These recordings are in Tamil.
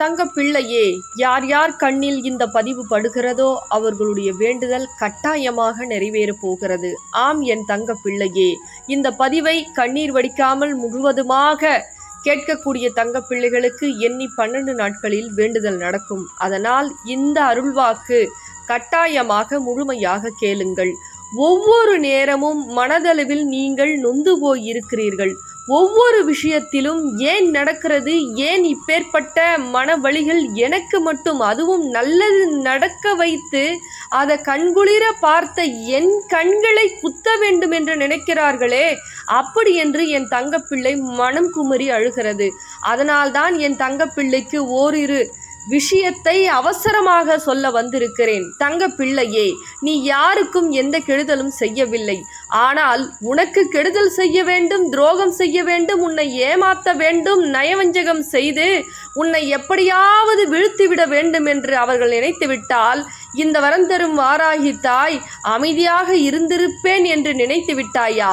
தங்க பிள்ளையே யார் யார் கண்ணில் இந்த பதிவு படுகிறதோ அவர்களுடைய வேண்டுதல் கட்டாயமாக நிறைவேறப் போகிறது. ஆம் என் தங்க பிள்ளையே இந்த பதிவை கண்ணீர் வடிக்காமல் முழுவதுமாக கேட்கக்கூடிய தங்க பிள்ளைகளுக்கு எண்ணி பன்னெண்டு நாட்களில் வேண்டுதல் நடக்கும். அதனால் இந்த அருள்வாக்கு கட்டாயமாக முழுமையாக கேளுங்கள். ஒவ்வொரு நேரமும் மனதளவில் நீங்கள் நொந்து போய் இருக்கிறீர்கள் ஒவ்வொரு விஷயத்திலும் ஏன் நடக்கிறது ஏன் இப்பேற்பட்ட மன வழிகள் எனக்கு மட்டும் அதுவும் நல்லது நடக்க வைத்து அதை கண்குளிர பார்த்த என் கண்களை குத்த வேண்டும் என்று நினைக்கிறார்களே? அப்படி என்று என் தங்கப்பிள்ளை மனம் குமரி அழுகிறது. அதனால்தான் என் தங்கப்பிள்ளைக்கு ஓரிரு விஷயத்தை அவசரமாக சொல்ல வந்திருக்கிறேன். தங்க பிள்ளையே நீ யாருக்கும் எந்த கெடுதலும் செய்யவில்லை. ஆனால் உனக்கு கெடுதல் செய்ய வேண்டும் துரோகம் செய்ய வேண்டும் உன்னை ஏமாத்த வேண்டும் நயவஞ்சகம் செய்து உன்னை எப்படியாவது வீழ்த்திவிட வேண்டும் என்று அவர்கள் நினைத்துவிட்டால் இந்த வரம் தரும் வாராகி தாய் அமைதியாக இருந்திருப்பேன் என்று நினைத்து விட்டாயா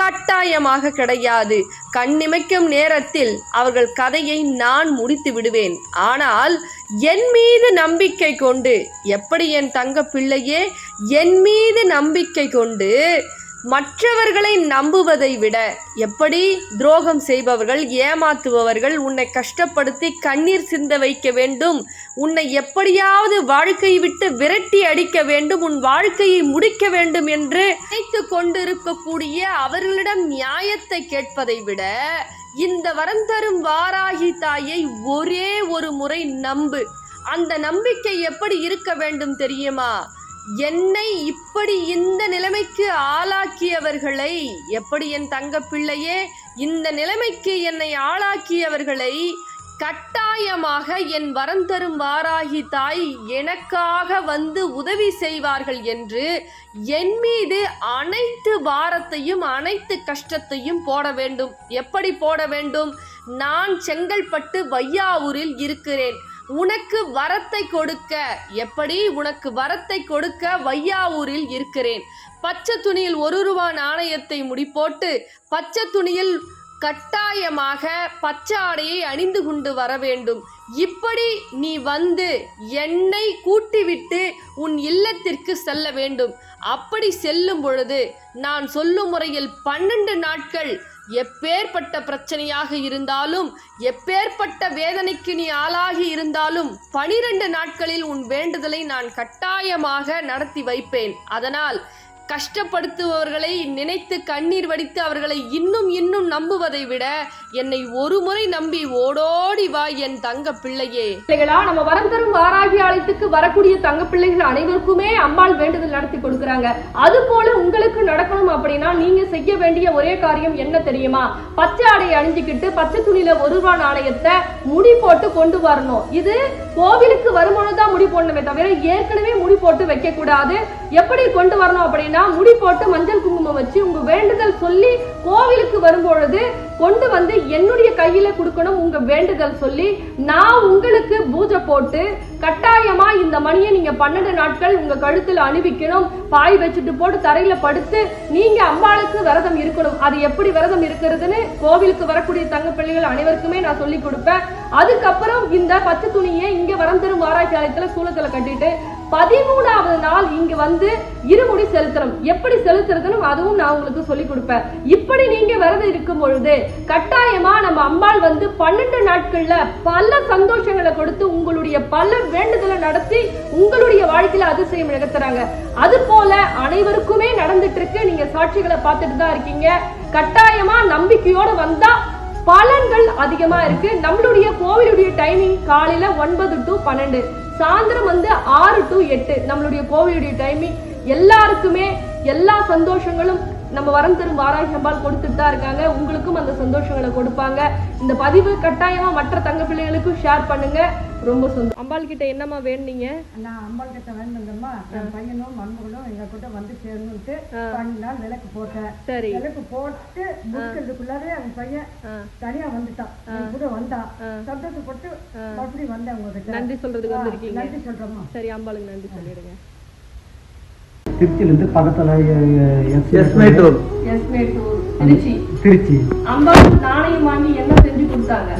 கட்டாயமாக கிடையாது. கண்ணிமைக்கும் நேரத்தில் அவர்கள் கதையை நான் முடித்து விடுவேன். ஆனால் என் மீது நம்பிக்கை கொண்டு எப்படி என் தங்க பிள்ளையே என் மீது நம்பிக்கை கொண்டு மற்றவர்களை நம்புவதை விட எப்படி துரோகம் செய்பவர்கள் ஏமாத்துபவர்கள் உன்னை கஷ்டப்படுத்தி கண்ணீர் சிந்த வைக்க வேண்டும். உன்னை எப்படியாவது வாழ்க்கையை விட்டு விரட்டி அடிக்க வேண்டும். உன் வாழ்க்கையை முடிக்க வேண்டும் என்று நினைத்து கொண்டிருக்கக்கூடிய அவர்களிடம் நியாயத்தை கேட்பதை விட இந்த வரம் தரும் வாராகி தாயை ஒரே ஒரு முறை நம்பு. அந்த நம்பிக்கை எப்படி இருக்க வேண்டும் தெரியுமா? என்னை இப்படி இந்த நிலைமைக்கு ஆளாக்கியவர்களை எப்படி என் தங்க பிள்ளையே இந்த நிலைமைக்கு என்னை ஆளாக்கியவர்களை கட்டாயமாக என் வரம் தரும் வாராகி தாய் எனக்காக வந்து உதவி செய்வார்கள் என்று என் மீது அனைத்து பாரத்தையும் அனைத்து கஷ்டத்தையும் போட வேண்டும். எப்படி போட வேண்டும்? நான் செங்கல்பட்டு வையாவூரில் இருக்கிறேன். உனக்கு வரத்தை கொடுக்க. எப்படி உனக்கு வரத்தை கொடுக்க? வையாவூரில் இருக்கிறேன். பச்சை துணியில் ஒரு ரூபா நாணயத்தை முடிப்போட்டு பச்சை துணியில் கட்டாயமாக பச்சை ஆடையை அணிந்து கொண்டு வர வேண்டும். இப்படி நீ வந்து என்னை கூட்டிவிட்டு உன் இல்லத்திற்கு செல்ல வேண்டும். அப்படி செல்லும் பொழுது நான் சொல்லும் முறையில் பன்னெண்டு நாட்கள் எப்பேற்பட்ட பிரச்சனையாக இருந்தாலும் எப்பேற்பட்ட வேதனைக்கு நீ ஆளாகி இருந்தாலும் பனிரெண்டு நாட்களில் உன் வேண்டுதலை நான் கட்டாயமாக நடத்தி வைப்பேன். அதனால் கஷ்டப்படுத்துபவர்களை நினைத்து கண்ணீர் வடித்து அவர்களை இன்னும் இன்னும் நம்புவதை விட என்னை ஒரு முறை நம்பி ஓடோடி வா என் தங்க பிள்ளையே. பிள்ளைகளா நம்ம வரம் தரும் வாராகி ஆலயத்துக்கு வரக்கூடிய தங்க பிள்ளைகள் அனைவருக்குமே அம்பாள் வேண்டுதல் நடத்தி கொடுக்குறாங்க. அது போல உங்களுக்கு நடக்கணும் அப்படின்னா நீங்க செய்ய வேண்டிய ஒரே காரியம் என்ன தெரியுமா? பச்சை ஆடையை அணிஞ்சுக்கிட்டு பச்சை துணியில ஒரு ரூபா நாணயத்தை முடி போட்டு கொண்டு வரணும். இது கோவிலுக்கு வருமானம் தான் முடி போடணுமே தவிர ஏற்கனவே முடி போட்டு வைக்க கூடாது எப்படி கொண்டு வரணும் அப்படின்னா முடி போட்டு மஞ்சள் குங்குமம் வச்சு உங்க வேண்டுதல் சொல்லி கோவிலுக்கு வரும்பொழுது கொண்டு வந்து என்னுடைய கையில கொடுக்கணும் உங்க வேண்டுதல் சொல்லி நான் உங்களுக்கு பூஜை போட்டு கட்டாயமா இந்த மணியை நீங்க பன்னெண்டு நாட்கள் உங்க கழுத்துல அணிவிக்கணும். பாய் வச்சுட்டு போட்டு தரையில படுத்து நீங்க அம்பாளுக்கு விரதம் இருக்கணும். அது எப்படி விரதம் இருக்கிறதுன்னு கோவிலுக்கு வரக்கூடிய தங்க பிள்ளைகள் அனைவருக்குமே நான் சொல்லி கொடுப்பேன். அதுக்கப்புறம் இந்த பச்சை துணியை இங்க வரந்தரும் ஆராய்ச்சி ஆலயத்துல சூளத்துல கட்டிட்டு பதிமூணாவது நாள் இங்க வந்து இருமுடி செலுத்தணும். எப்படி செலுத்துறதுன்னு அதுவும் நான் உங்களுக்கு சொல்லி கொடுப்பேன். இப்படி நீங்க விரதம் இருக்கும் பொழுது கட்டாயமா நம்ம அம்பாள் வந்து பன்னெண்டு நாட்கள்ல பல சந்தோஷங்களை கொடுத்து உங்களுடைய பல வேண்டுதலை நடத்தி உங்களுடைய வாழ்க்கையில அதிசயம் நிகழ்த்துறாங்க அது போல அனைவருக்குமே நடந்துட்டு இருக்கு நீங்க சாட்சிகளை பார்த்துட்டு தான் இருக்கீங்க. கட்டாயமா நம்பிக்கையோட வந்தா பலன்கள் அதிகமா இருக்கு. நம்மளுடைய கோவிலுடைய டைமிங் காலையில ஒன்பது டு பன்னெண்டு. சாயந்தரம் வந்து ஆறு டு எட்டு நம்மளுடைய கோவிலுடைய டைமிங் எல்லாருக்குமே எல்லா சந்தோஷங்களும் நம்ம வரம் தரும் வாராகி அம்பாள் கொடுத்துட்டு தான் இருக்காங்க. உங்களுக்கும் அந்த சந்தோஷங்களை கொடுப்பாங்க. இந்த பதிவு கட்டாயமா மற்ற தங்க பிள்ளைகளுக்கும் ஷேர் பண்ணுங்க. ரொம்ப சந்தோஷம். அம்பாள் கிட்ட என்னம்மா வேணுனீங்க? நான் அம்பாள் கிட்ட வேணுங்கம்மா என் பையனும் மருமகளும் எங்க கிட்ட வந்து சேரணுன்ட்டு பன்னெண்டு நாள் விளக்கு போட்டேன். சரி. விளக்கு போட்டு முடிக்கிறதுக்குள்ளாவே அவன் பையன். தனியா வந்துட்டான். என் கூட வந்தான். சந்தோஷப்பட்டு மறுபடியும் வந்தேன் உங்ககிட்ட. நன்றி சொல்றதுக்கு வந்திருக்கீங்க. நன்றி சொல்றேம்மா. சரி அம்பாளுக்கு நன்றி சொல்லிடுங்க. திருச்சியிலேருந்து பக்கத்தில் எஸ் மேட்டூர் எஸ் மேட்டூர் திருச்சி. திருச்சி. அம்பாள் நாணயம் வாங்கி என்ன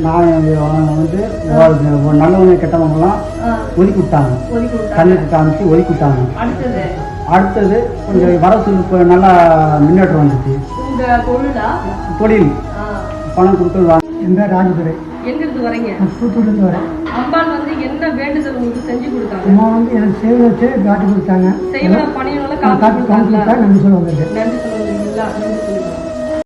நான் வந்து நல்லவங்க கெட்டவங்கலாம் ஒதுக்கி விட்டாங்க கொடுத்தாங்க. கண்ணுக்கு காமிச்சு ஒதுக்கி விட்டாங்க அடுத்தது? கொஞ்சம் வரசு நல்லா முன்னேற்றம் வந்துச்சு. தொழிலா? பணம் கொடுத்து வாங்க என் பேர் ராஜதுரை. எங்க இருந்து வரீங்க தூத்துக்குடிலேருந்து வரேன். அம்பாள் வந்து என்ன வேண்டுதல் உங்களுக்கு செஞ்சு கொடுத்தாங்க? அம்மா வந்து எனக்கு சேவை வச்சு காட்டி கொடுத்தாங்க. செய்வன பணியெல்லாம் காட்டி காத்து காட்டி கொடுத்தா நன்றி சொல்ல வந்திருக்கேன் நன்றி சொல்லுவீங்களா நன்றி சொல்லுங்க